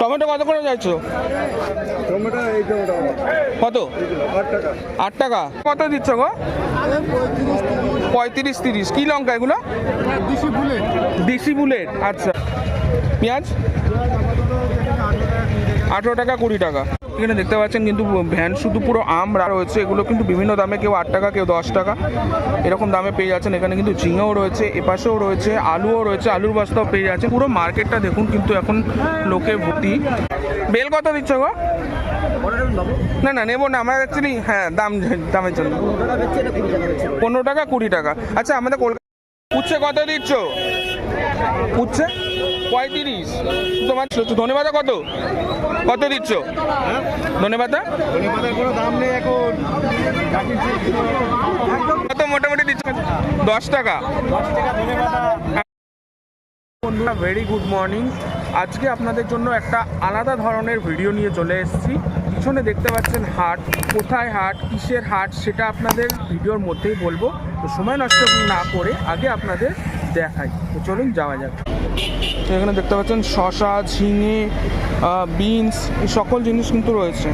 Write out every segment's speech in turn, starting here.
Tomato কত করে যাচ্ছো? টমেটো এই টমেটো কত? আট টাকা। কত দিচ্ছ গো? পঁয়ত্রিশ তিরিশ। কি লঙ্কা এগুলো? দেশি বুলেট। আচ্ছা। পেঁয়াজ? আঠেরো টাকা, কুড়ি টাকা। এখানে দেখতে পাচ্ছেন কিন্তু ভ্যান শুধু পুরো আম রয়েছে, এগুলো কিন্তু বিভিন্ন দামে কেউ আট টাকা, কেউ দশ টাকা। এরকম দামে পেয়ে যাচ্ছেন। এখানে কিন্তু ঝিঙেও রয়েছে, এপাশেও রয়েছে, আলুও রয়েছে, আলুর বস্তাও পেয়ে যাচ্ছে পুরো মার্কেটটা দেখুন কিন্তু এখন লোকে ভর্তি। বেল কত দিচ্ছ গো? না না, নেব না, আমরা অ্যাকচুয়ালি হ্যাঁ দাম, দামের জন্য। পনেরো টাকা, কুড়ি টাকা। আচ্ছা আমাদের কলকাতা উচ্ছে কত দিচ্ছ? উচ্ছে পঁয়ত্রিশ। তোমার ধনেপাতা কত? কত দিচ্ছ? নেই এখন কত মোটামুটি দিচ্ছ? দশ টাকা। বন্ধুরা ভেরি গুড মর্নিং আজকে আপনাদের জন্য একটা আলাদা ধরনের ভিডিও নিয়ে চলে এসেছি। পিছনে দেখতে পাচ্ছেন হাট, কোথায় হাট, কিসের হাট, সেটা আপনাদের ভিডিওর মধ্যেই বলব। তো সময় নষ্ট না করে আগে আপনাদের দেখাই। তো চলুন যাওয়া যাক। তো এখানে দেখতে পাচ্ছেন শশা, ঝিঙে বিনস, এই সকল জিনিস কিন্তু রয়েছে।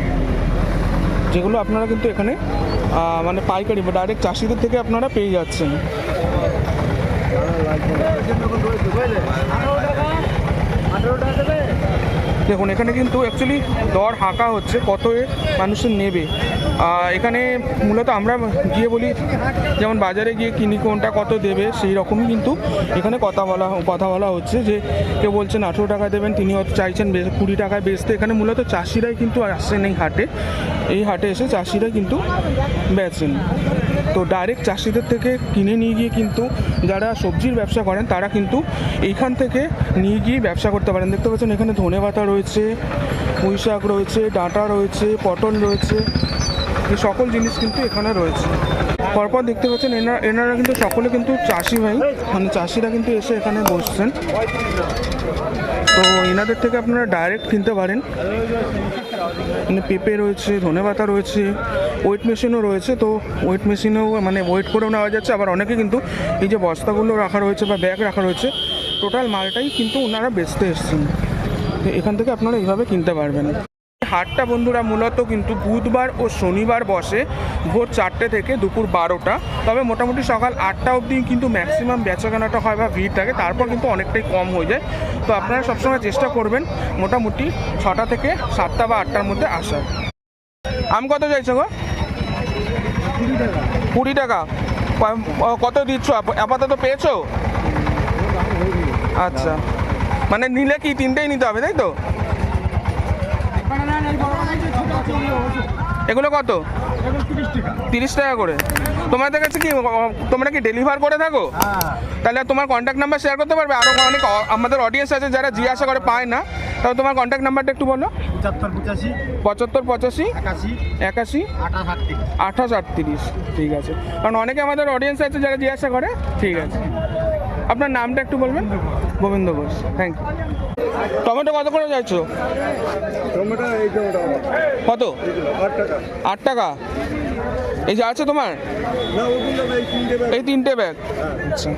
যেগুলো আপনারা কিন্তু এখানে মানে পাইকারি বা ডাইরেক্ট চাষিদের থেকে আপনারা পেয়ে যাচ্ছেন। দেখুন, এখানে কিন্তু অ্যাকচুয়ালি দর হাঁকা হচ্ছে, কত এ মানুষের নেবে। এখানে মূলত আমরা গিয়ে বলি, যেমন বাজারে গিয়ে কিনি কোনটা কত দেবে, সেই রকমই কিন্তু এখানে কথা বলা কথা বলা হচ্ছে যে, কেউ বলছেন আঠেরো টাকা দেবেন, তিনি হয়তো চাইছেন কুড়ি টাকায় বেচতে। এখানে মূলত চাষিরাই কিন্তু আসছেন এই হাটে। এই হাটে এসে চাষিরা কিন্তু বেচেন। তো ডাইরেক্ট চাষিদের থেকে কিনে নিয়ে গিয়ে কিন্তু যারা সবজির ব্যবসা করেন, তারা কিন্তু এইখান থেকে নিয়ে গিয়ে ব্যবসা করতে পারেন। দেখতে পাচ্ছেন এখানে ধনে পাতা রয়েছে পুঁই শাক রয়েছে, ডাঁটা রয়েছে, পটল রয়েছে, এই সকল জিনিস কিন্তু এখানে রয়েছে। পরপর দেখতে পাচ্ছেন এনারা এনারা কিন্তু সকলে কিন্তু চাষি ভাই মানে চাষিরা কিন্তু এসে এখানে বসছেন। তো এনাদের থেকে আপনারা ডাইরেক্ট কিনতে পারেন। মানে পেঁপে রয়েছে, ধনে পাতা রয়েছে ওয়েট মেশিনও রয়েছে। তো ওয়েট মেশিনেও মানে ওয়েট করেও নেওয়া যাচ্ছে। আবার অনেকে কিন্তু এই যে বস্তাগুলো রাখা রয়েছে বা ব্যাগ রাখা রয়েছে টোটাল মালটাই কিন্তু ওনারা বেচতে এসছেন। এখান থেকে আপনারা এইভাবে কিনতে পারবেন। হাটটা বন্ধুরা মূলত কিন্তু বুধবার ও শনিবার বসে ভোর চারটে থেকে দুপুর বারোটা। তবে মোটামুটি সকাল আটটা অবধি কিন্তু ম্যাক্সিমাম বেচাকেনাটা হয় বা ভিড় থাকে, তারপর কিন্তু অনেকটাই কম হয়ে যায়। তো আপনারা সবসময় চেষ্টা করবেন মোটামুটি ছটা থেকে সাতটা বা আটটার মধ্যে আসার। আম কত চাইছো গো? কুড়ি টাকা। কত দিচ্ছ? আপ- আপাতত পেয়েছ? আচ্ছা। মানে নিলে কি তিনটেই নিতে হবে, তাই তো? এগুলো কত? তিরিশ টাকা করে। তোমাদের কাছে কি তোমরা কি ডেলিভার করে থাকো? তাহলে তোমার কন্ট্যাক্ট নাম্বার শেয়ার করতে পারবে। আরও অনেক আমাদের অডিয়েন্স আছে যারা জিজ্ঞাসা করে পায় না। তাহলে তোমার কন্ট্যাক্ট নাম্বারটা একটু বলো। পঁচাত্তর পঁচাশি। একাশি। একাশি। আঠাশ আটত্রিশ। আঠাশ আটত্রিশ। ঠিক আছে। কারণ অনেকে আমাদের অডিয়েন্স আছে যারা জিজ্ঞাসা করে। ঠিক আছে। আপনার নামটা একটু বলবেন? Gobinda Ghosh. Thank you tomato কত করে যাচ্ছো টমেটো এই টমেটো কত? আট টাকা। আট টাকা? এই যে আছে তোমার? এই তিনটে ব্যাগ। এই আচ্ছা।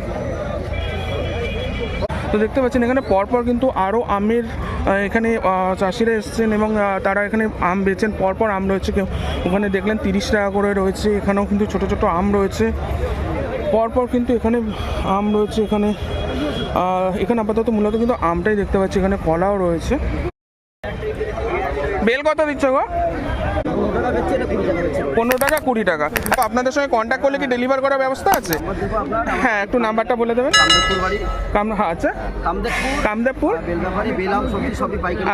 তো দেখতে পাচ্ছেন এখানে পরপর কিন্তু আরও আমের এখানে চাষিরা এসছেন এবং তারা এখানে আম বেচেন। পরপর আম রয়েছে কেউ। ওখানে দেখলেন তিরিশ টাকা করে রয়েছে। এখানেও কিন্তু ছোট ছোট আম রয়েছে। পরপর কিন্তু এখানে আম রয়েছে এখানে। এখানে আপাতত মূলত কিন্তু আমটাই দেখতে পাচ্ছি এখানে কলাও রয়েছে। বেল কত দিচ্ছ গো? পনেরো টাকা, কুড়ি টাকা। তো আপনাদের সঙ্গে কন্ট্যাক্ট করলে কি ডেলিভার করার ব্যবস্থা আছে? হ্যাঁ একটু নাম্বারটা বলে দেবেন। আচ্ছা কামদেবপুর?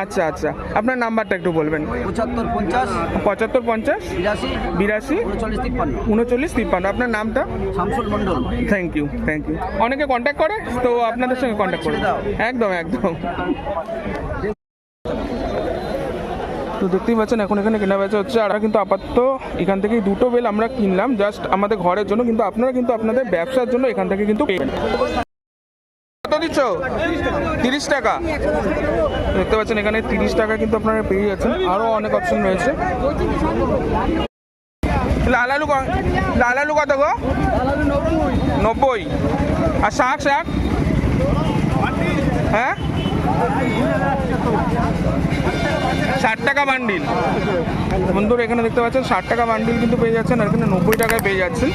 আচ্ছা আচ্ছা। আপনার নাম্বারটা একটু বলবেন। পঁচাত্তর পঞ্চাশ পঁচাত্তর পঞ্চাশ বিরাশি, উনচল্লিশ তিপ্পান্ন। আপনার নামটা? থ্যাংক ইউ থ্যাংক ইউ অনেকে কন্ট্যাক্ট করে, তো আপনাদের সঙ্গে কন্ট্যাক্ট করে একদম একদম। দেখতেই পাচ্ছেন, এখন এখানে কেনা বেচা হচ্ছে। আর কিন্তু আপাতত এখান থেকে দুটো বেল আমরা কিনলাম জাস্ট আমাদের ঘরের জন্য, কিন্তু আপনারা কিন্তু আপনাদের ব্যবসার জন্য এখান থেকে কিন্তু দিচ্ছ? তিরিশ টাকা। দেখতে পাচ্ছেন, এখানে তিরিশ টাকা কিন্তু আপনারা পেয়ে যাচ্ছেন। আরও অনেক অপশন রয়েছে। গো? নব্বই। আর শাক শাক? হ্যাঁ? ষাট টাকা বান্ডিল বন্ধুরা এখানে দেখতে পাচ্ছেন ষাট টাকা বান্ডিল কিন্তু পেয়ে যাচ্ছেন আর এখানে নব্বই টাকায় পেয়ে যাচ্ছেন।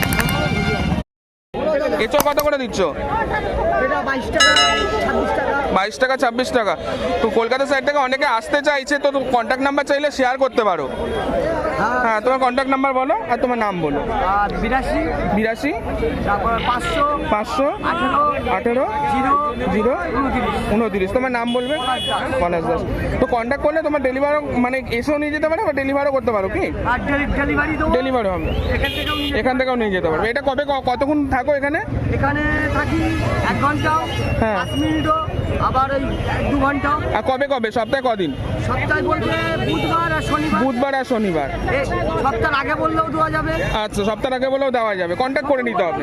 এঁচড় কত করে দিচ্ছ? টাকা বাইশ টাকা ছাব্বিশ টাকা। তো কলকাতা সাইড থেকে অনেকে আসতে চাইছে তো কন্ট্যাক্ট নাম্বার চাইলে শেয়ার করতে পারো। হ্যাঁ তোমার কন্ট্যাক্ট নাম্বার বলো আর তোমার নাম বলো। বিরাশি। বিরাশি। তারপর পাঁচশো। পাঁচশো। আঠেরো। জিরো। উনত্রিশ। তোমার নাম বলবে? পলাশ দাস। তো কন্ট্যাক্ট করলে তোমার ডেলিভারও মানে এসেও নিয়ে যেতে পারো বা ডেলিভারও করতে পারো কি? ডেলিভারি হবে। এখান থেকেও নিয়ে যেতে পারবে। এটা কবে কতক্ষণ থাকো এখানে? এখানে থাকি এক ঘন্টাও। হ্যাঁ। মিনিটও। আবার দু ঘন্টাও আর কবে কবে? সপ্তাহে কদিন? সপ্তাহে বলতে বুধবার আর শনিবার। বুধবার আর শনিবার। সপ্তাহ আগে বললেও দেওয়া যাবে। আচ্ছা সপ্তাহ আগে বলেও দেওয়া যাবে। কন্ট্যাক্ট করে নিতে হবে।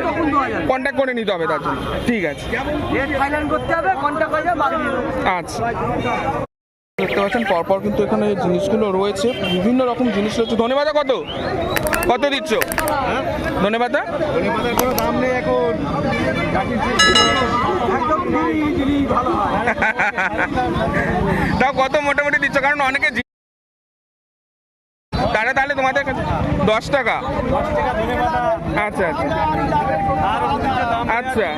কন্ট্যাক্ট করে নিতে হবে তার জন্য। ঠিক আছে। ফাইনাল করতে হবে কন্ট্যাক্ট হয়ে যাবে আচ্ছা। দেখতে পাচ্ছেন পরপর কিন্তু এখানে জিনিসগুলো রয়েছে। বিভিন্ন রকম জিনিস রয়েছে। ধন্যবাদ কত? কত দিচ্ছ? ধন্যবাদ ধনেপাতার কোনো দাম নেই এখন একদম ফ্রি দিলেই ভালো হয় তাও কত মোটামুটি দিচ্ছ? কারণ অনেকে জি- তাহলে তাহলে তোমাদের কাছে দশ টাকা? আচ্ছা আচ্ছা। আচ্ছা।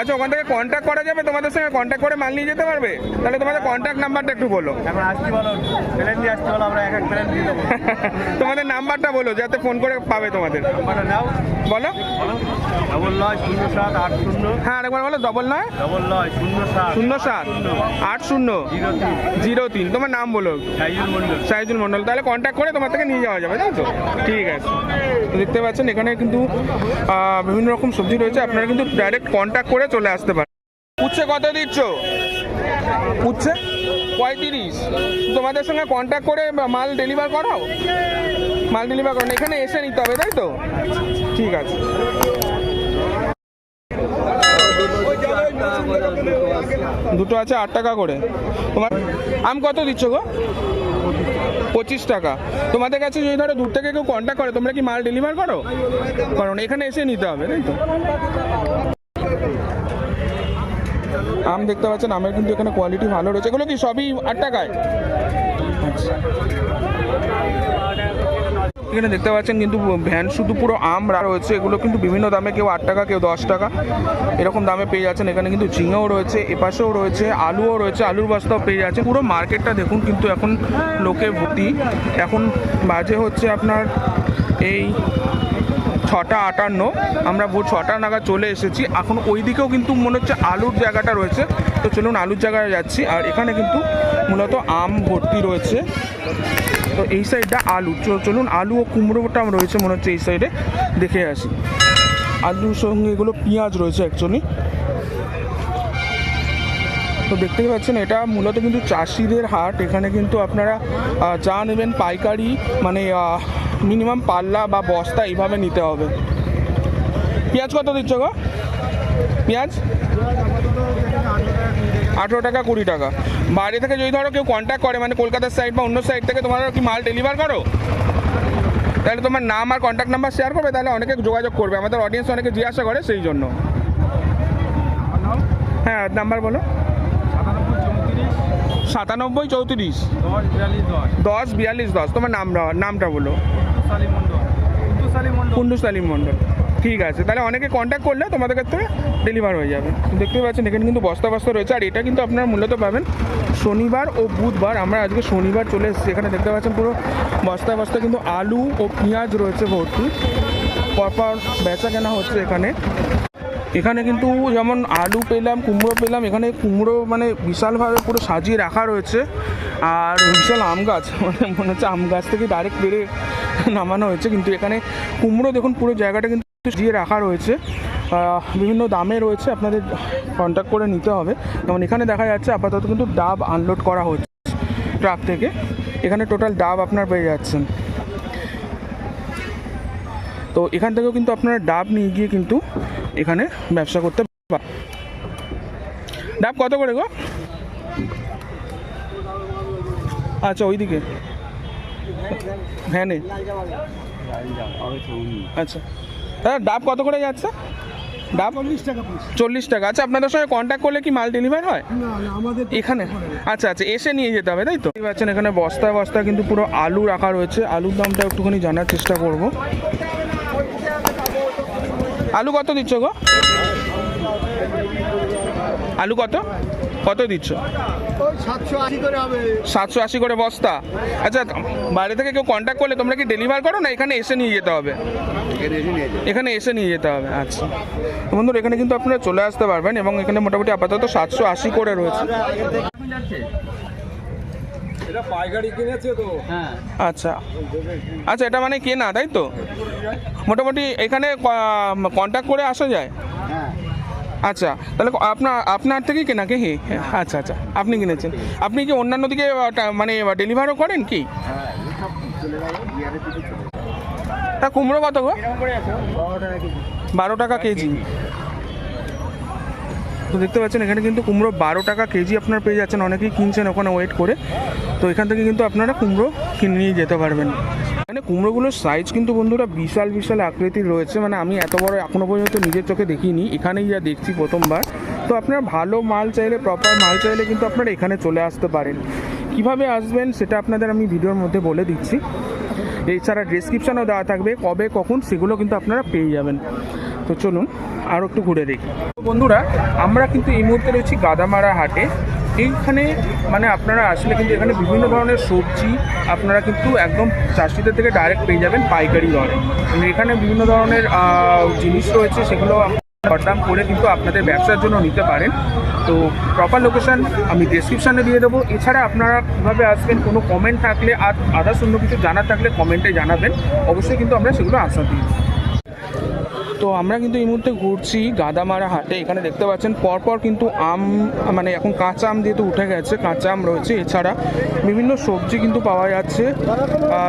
আচ্ছা ওখান থেকে কন্ট্যাক্ট করা যাবে? তোমাদের সঙ্গে কন্ট্যাক্ট করে মাল নিয়ে যেতে পারবে? তাহলে তোমাদের কন্ট্যাক্ট নাম্বারটা একটু বলো। তোমাদের নাম্বারটা বলো যাতে ফোন করে পাবে তোমাদের। নাও। বলো। ডবল নয় শূন্য সাত আট শূন্য। হ্যাঁ আরেকবার বলো ডবল নয়? ডবল নয় শূন্য সাত শূন্য সাত আট শূন্য জিরো তিন। জিরো তিন। তোমার নাম বলো। সাইজুল মন্ডল সাইজুল মন্ডল তাহলে কন্ট্যাক্ট করে তোমার থেকে নিয়ে যাওয়া যাবে তাই তো? ঠিক আছে। তো দেখতে পাচ্ছেন এখানে কিন্তু বিভিন্ন রকম সবজি রয়েছে। আপনারা কিন্তু ডাইরেক্ট কন্ট্যাক্ট করে চলে আসতে পারেন। উচ্ছে কত দিচ্ছ? উচ্ছে? পঁয়ত্রিশ। তোমাদের সঙ্গে কন্ট্যাক্ট করে মাল ডেলিভার করাও? মাল ডেলিভার করো না, এখানে এসে নিতে হবে তাই তো? ঠিক আছে। দুটো আছে আট টাকা করে। তোমার আম কত দিচ্ছ গো? পঁচিশ টাকা। তোমাদের কাছে যদি ধরো দূর থেকে কেউ কন্ট্যাক্ট করে, তোমরা কি মাল ডেলিভার করো? কারণ এখানে এসে নিতে হবে, তাই তো? আম দেখতে পাচ্ছেন, আমের কিন্তু এখানে কোয়ালিটি ভালো রয়েছে। এগুলো কি সবই আট টাকায়? আচ্ছা। এখানে দেখতে পাচ্ছেন কিন্তু ভ্যান শুধু পুরো আম রা- রয়েছে এগুলো কিন্তু বিভিন্ন দামে কেউ আট টাকা, কেউ দশ টাকা। এরকম দামে পেয়ে যাচ্ছেন। এখানে কিন্তু ঝিঙেও রয়েছে, এপাশেও রয়েছে, আলুও রয়েছে, আলুর বস্তাও পেয়ে যাচ্ছে। পুরো মার্কেটটা দেখুন, কিন্তু এখন লোকে ভর্তি। এখন বাজে হচ্ছে আপনার এই ছটা আটান্ন। আমরা ভোর ছটা নাগাদ চলে এসেছি। এখন ওই দিকেও কিন্তু মনে হচ্ছে আলুর জায়গাটা রয়েছে। তো চলুন আলুর জায়গায় যাচ্ছি। আর এখানে কিন্তু মূলত আম ভর্তি রয়েছে। তো এই সাইডটা আলু। চলুন, আলু ও কুমড়োটা রয়েছে মনে হচ্ছে এই সাইডে দেখে আসি। আলুর সঙ্গে এগুলো পেঁয়াজ রয়েছে অ্যাকচুয়ালি তো দেখতেই পাচ্ছেন, এটা মূলত কিন্তু চাষিদের হাট। এখানে কিন্তু আপনারা যা নেবেন পাইকারি মানে মিনিমাম পাল্লা বা বস্তা এইভাবে নিতে হবে। পেঁয়াজ কত দিচ্ছ গো? পেঁয়াজ? আঠেরো টাকা কুড়ি টাকা। বাইরে থেকে যদি ধরো কেউ কন্ট্যাক্ট করে মানে কলকাতার সাইড বা অন্য সাইড থেকে তোমরা কি মাল ডেলিভার করো? তাহলে তোমার নাম আর কন্ট্যাক্ট নাম্বার শেয়ার করবে তাহলে অনেকে যোগাযোগ করবে। আমাদের অডিয়েন্স অনেকে জিজ্ঞাসা করে সেই জন্য। হ্যাঁ নাম্বার বলো। সাতানব্বই চৌত্রিশ। দশ বিয়াল্লিশ দশ। দশ বিয়াল্লিশ দশ তোমার নাম নামটা বলো। সালি মন্ডল মণ্ডল। ঠিক আছে, তাহলে অনেকে কন্ট্যাক্ট করলে তোমাদের কাছ থেকে ডেলিভার হয়ে যাবে। দেখতেই পাচ্ছেন, এখানে কিন্তু বস্তা বস্তা রয়েছে, আর এটা কিন্তু আপনারা মূলত পাবেন শনিবার ও বুধবার। আমরা আজকে শনিবার চলে এসেছি, এখানে দেখতে পাচ্ছেন পুরো বস্তা বস্তা কিন্তু আলু ও পেঁয়াজ রয়েছে ভর্তি। পরপর বেচা কেনা হচ্ছে এখানে। এখানে কিন্তু যেমন আলু পেলাম, কুমড়ো পেলাম, এখানে কুমড়ো মানে বিশালভাবে পুরো সাজিয়ে রাখা রয়েছে। আর বিশাল আম গাছ মানে মনে হচ্ছে আম গাছ থেকে ডাইরেক্ট বেড়ে নামানো হয়েছে, কিন্তু এখানে কুমড়ো দেখুন পুরো জায়গাটা কিন্তু সাজিয়ে রাখা রয়েছে। বিভিন্ন দামে রয়েছে, আপনাদের কন্ট্যাক্ট করে নিতে হবে। যেমন এখানে দেখা যাচ্ছে, আপাতত কিন্তু ডাব আনলোড করা হচ্ছে ট্রাক থেকে। এখানে টোটাল ডাব আপনার পেয়ে যাচ্ছেন। তো এখান থেকেও কিন্তু আপনারা ডাব নিয়ে গিয়ে কিন্তু এখানে ব্যবসা করতে পারেন ডাব কত করে গো? আচ্ছা ওইদিকে। ভ্যানে? আচ্ছা। দাদা ডাব কত করে যাচ্ছে? ডাব? চল্লিশ টাকা চল্লিশ টাকা। আচ্ছা আপনাদের সঙ্গে কন্ট্যাক্ট করলে কি মাল ডেলিভার হয়? আমাদের এখানে? আচ্ছা আচ্ছা এসে নিয়ে যেতে হবে তাই তো? পাচ্ছেন এখানে বস্তায় বস্তায় কিন্তু পুরো আলু রাখা রয়েছে। আলুর দামটা একটুখানি জানার চেষ্টা করব। আলু কত দিচ্ছ গো? আলু কত? কত দিচ্ছ? সাতশো আশি করে সাতশো আশি করে বস্তা? আচ্ছা বাইরে থেকে কেউ কন্ট্যাক্ট করলে তোমরা কি ডেলিভার করো না এখানে এসে নিয়ে যেতে হবে? এখানে এসে নিয়ে যেতে হবে আচ্ছা। বন্ধুরা এখানে কিন্তু আপনারা চলে আসতে পারবেন এবং এখানে মোটামুটি আপাতত সাতশো আশি করে রয়েছে। এটা পাইকারি কিনেছে তো। আচ্ছা। আচ্ছা এটা মানে কেনা তাই তো? মোটামুটি এখানে কন্ট্যাক্ট করে আসা যায়? আচ্ছা তাহলে আপনার আপনার থেকেই কেনা কে হে আচ্ছা আচ্ছা আপনি কিনেছেন। আপনি কি অন্যান্য দিকে মানে ডেলিভারও করেন কি? তা কুমড়ো কত গো? বারো টাকা কেজি। তো দেখতে পাচ্ছেন, এখানে কিন্তু কুমড়ো বারো টাকা কেজি আপনারা পেয়ে যাচ্ছেন। অনেকেই কিনছেন ওখানে ওয়েট করে। তো এখান থেকে কিন্তু আপনারা কুমড়ো কিনে নিয়ে যেতে পারবেন। এখানে কুমড়োগুলোর সাইজ কিন্তু বন্ধুরা বিশাল বিশাল আকৃতির রয়েছে। মানে আমি এত বড় এখনও পর্যন্ত নিজের চোখে দেখিনি। এখানেই যা দেখছি প্রথমবার। তো আপনারা ভালো মাল চাইলে প্রপার মাল চাইলে কিন্তু আপনারা এখানে চলে আসতে পারেন। কীভাবে আসবেন সেটা আপনাদের আমি ভিডিওর মধ্যে বলে দিচ্ছি। এছাড়া ডেসক্রিপশানেও দেওয়া থাকবে কবে, কখন, সেগুলো কিন্তু আপনারা পেয়ে যাবেন। তো চলুন আরও একটু ঘুরে দেখি। বন্ধুরা, আমরা কিন্তু এই মুহূর্তে রয়েছি গাদামারা হাটে। এইখানে মানে আপনারা আসলে কিন্তু এখানে বিভিন্ন ধরনের সবজি আপনারা কিন্তু একদম চাষিদের থেকে ডাইরেক্ট পেয়ে যাবেন পাইকারি দরে। মানে এখানে বিভিন্ন ধরনের জিনিস রয়েছে সেগুলো দরদাম করে কিন্তু আপনাদের ব্যবসার জন্য নিতে পারেন। তো প্রপার লোকেশন আমি ডেসক্রিপশানে দিয়ে দেবো। এছাড়া আপনারা কীভাবে আসবেন, কোনো কমেন্ট থাকলে আর আদার্স অন্য কিছু জানার থাকলে কমেন্টে জানাবেন। অবশ্যই কিন্তু আমরা সেগুলো আনসার দিই তো আমরা কিন্তু এই মুহূর্তে ঘুরছি গাদামারা হাটে। এখানে দেখতে পাচ্ছেন পরপর কিন্তু আম মানে এখন কাঁচা আম যেহেতু উঠে গেছে, কাঁচা আম রয়েছে। এছাড়া বিভিন্ন সবজি কিন্তু পাওয়া যাচ্ছে।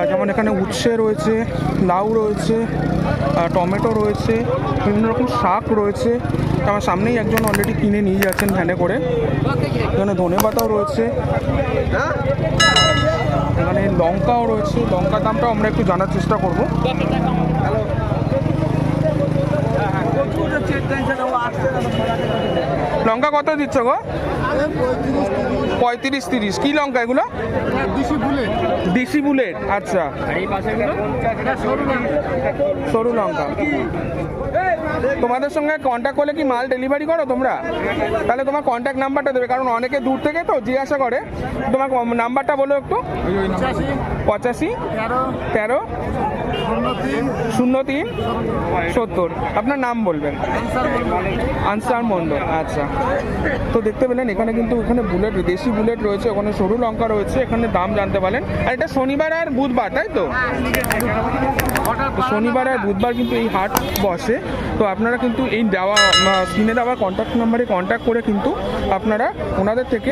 যেমন এখানে উচ্ছে রয়েছে, লাউ রয়েছে টমেটো রয়েছে, বিভিন্ন রকম শাক রয়েছে। আমার সামনেই একজন অলরেডি কিনে নিয়ে যাচ্ছেন ভ্যানে করে। এখানে ধনে পাতাও রয়েছে। এখানে লঙ্কাও রয়েছে। লঙ্কার দামটাও আমরা একটু জানার চেষ্টা করব। লঙ্কা কত দিচ্ছ গো? পঁয়ত্রিশ তিরিশ। কি লঙ্কা এগুলো? দিশি বুলেট। আচ্ছা। সরু লঙ্কা। তোমাদের সঙ্গে কন্ট্যাক্ট করলে কি মাল ডেলিভারি করো তোমরা? তাহলে তোমার কন্ট্যাক্ট নাম্বারটা দেবে কারণ অনেকে দূর থেকে তো জিজ্ঞাসা করে। তোমার নাম্বারটা বলো একটু। পঁচাশি তেরো শূন্য তিন সত্তর। আপনার নাম বলবেন? আনসার মন্ডল। আচ্ছা। তো দেখতে পেলেন এখানে কিন্তু ওখানে বুলেট দেশি বুলেট রয়েছে ওখানে সরু লঙ্কা রয়েছে এখানে দাম জানতে পারেন আর এটা শনিবার আর বুধবার তাই তো? তো শনিবার আর বুধবার কিন্তু এই হাট বসে। তো আপনারা কিন্তু এই দেওয়া কিনে দেওয়া কন্ট্যাক্ট নাম্বারে কন্ট্যাক্ট করে কিন্তু আপনারা ওনাদের থেকে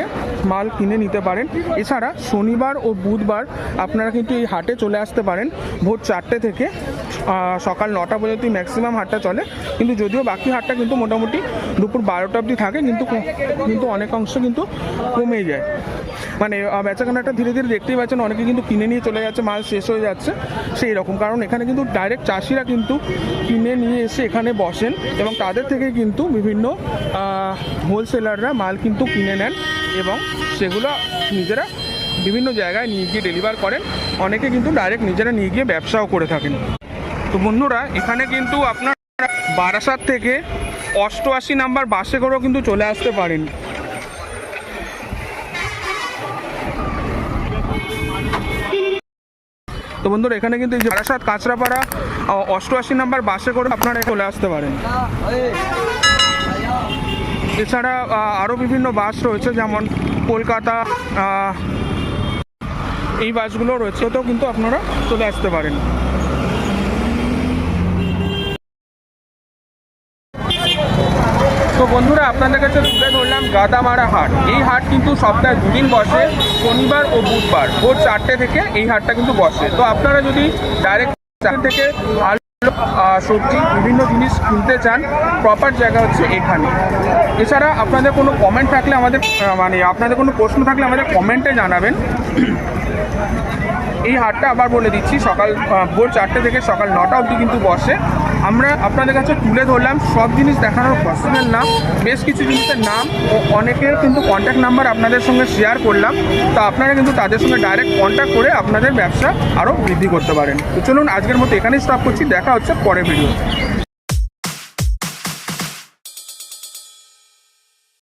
মাল কিনে নিতে পারেন। এছাড়া শনিবার ও বুধবার আপনারা কিন্তু এই হাটে চলে আসতে পারেন ভোর চারটে থেকে সকাল নটা পর্যন্ত ম্যাক্সিমাম হাটটা চলে। কিন্তু যদিও বাকি হাটটা কিন্তু মোটামুটি দুপুর বারোটা অবধি থাকে, কিন্তু কিন্তু অনেক অংশ কিন্তু কমে যায়। মানে বেচাকেনাটা ধীরে ধীরে দেখতেই পাচ্ছেন, অনেকে কিন্তু কিনে নিয়ে চলে যাচ্ছে, মাল শেষ হয়ে যাচ্ছে, সেই রকম। কারণ এখানে কিন্তু ডাইরেক্ট চাষিরা কিন্তু কিনে নিয়ে এসে এখানে বসেন এবং তাদের থেকে কিন্তু বিভিন্ন হোলসেলাররা মাল কিন্তু কিনে নেন এবং সেগুলো নিজেরা বিভিন্ন জায়গায় নিয়ে গিয়ে ডেলিভার করেন। অনেকে কিন্তু ডাইরেক্ট নিজেরা নিয়ে গিয়ে ব্যবসাও করে থাকেন। তো বন্ধুরা, এখানে কিন্তু আপনার বারাসাত থেকে অষ্টআশি নাম্বার বাসে করেও কিন্তু চলে আসতে পারেন। তো বন্ধুরা, এখানে কিন্তু এই বারাসাত কাঁচরাপাড়া অষ্টআশি নাম্বার বাসে করে আপনারা চলে আসতে পারেন। এছাড়া আরও বিভিন্ন বাস রয়েছে, যেমন কলকাতা এই বাসগুলো রয়েছে তো কিন্তু আপনারা চলে আসতে পারেন। তো বন্ধুরা আপনাদের কাছে তুলে ধরলাম গাদামারা হাট। এই হাট কিন্তু সপ্তাহে দুদিন বসে শনিবার ও বুধবার। ভোর চারটে থেকে এই হাটটা কিন্তু বসে। তো আপনারা যদি ডাইরেক্ট থেকে আলু আহ, সবজি বিভিন্ন জিনিস কিনতে চান প্রপার জায়গা হচ্ছে এখানে। এছাড়া আপনাদের কোনো কমেন্ট থাকলে আমাদের মানে আপনাদের কোনো প্রশ্ন থাকলে আমাদের কমেন্টে জানাবেন। এই হাটটা আবার বলে দিচ্ছি, সকাল ভোর চারটে থেকে সকাল নটা অবধি কিন্তু বসে। আমরা আপনাদের কাছে তুলে ধরলাম, সব জিনিস দেখানোর পসিবল না। বেশ কিছু জিনিসের নাম ও অনেকের কিন্তু কন্ট্যাক্ট নাম্বার আপনাদের সঙ্গে শেয়ার করলাম। তো আপনারা কিন্তু তাদের সঙ্গে ডাইরেক্ট কন্ট্যাক্ট করে আপনাদের ব্যবসা আরও বৃদ্ধি করতে পারেন। তো চলুন আজকের মতো এখানেই স্টপ করছি, দেখা হচ্ছে পরের ভিডিও